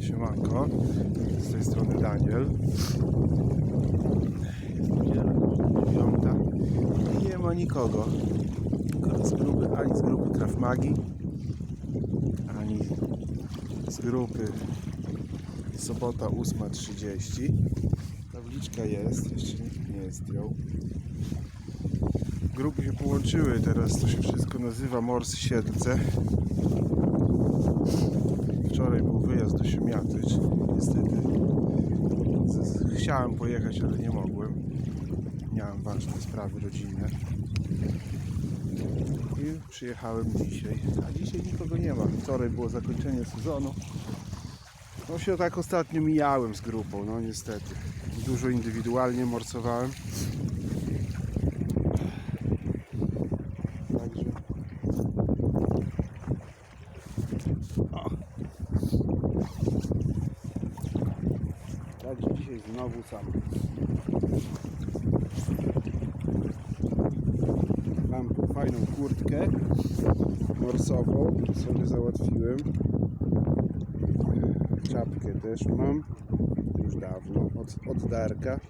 Siemanko, z tej strony Daniel. Jest niedziela, dziewiąta. I Nie ma nikogo. Z grupy, ani z grupy Krav Magi, ani z grupy sobota 8.30. Tabliczka jest, jeszcze nikt nie zdjął. Grupy się połączyły, teraz to się wszystko nazywa Morsy Siedlce. Wczoraj był wyjazd do Siemiatycz. Niestety chciałem pojechać, ale nie mogłem. Miałem ważne sprawy rodzinne. I przyjechałem dzisiaj. A dzisiaj nikogo nie ma. Wczoraj było zakończenie sezonu. No się tak ostatnio mijałem z grupą, no niestety. Dużo indywidualnie morsowałem. Dzisiaj znowu sam. Mam fajną kurtkę morsową, sobie załatwiłem. Czapkę też mam, już dawno, od, od Darka.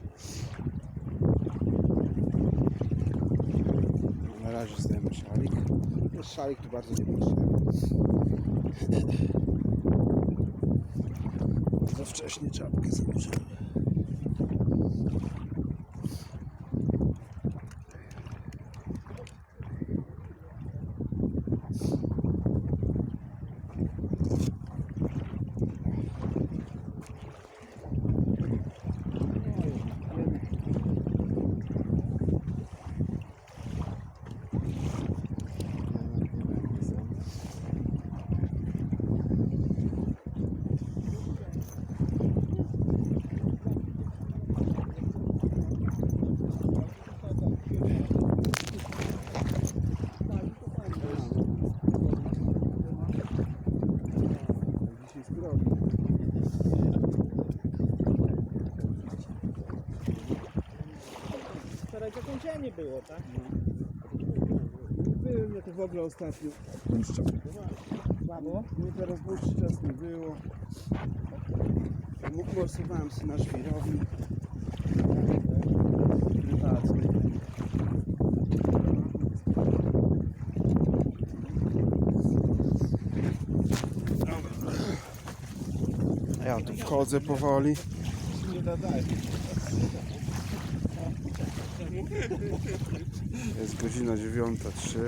Na razie zdejmę szalik. Szalik tu bardzo niepotrzebny. Za wcześnie czapkę założyłem. Skrobi. Wczoraj zakończenie było, tak? Byłem ja to w ogóle ostatnio. Słabo? Mnie teraz dłuższy czas nie było. Mógł morsowałem sobie na żwirowni. Prywatny. A Ja tu wchodzę powoli. Jest godzina 9.03.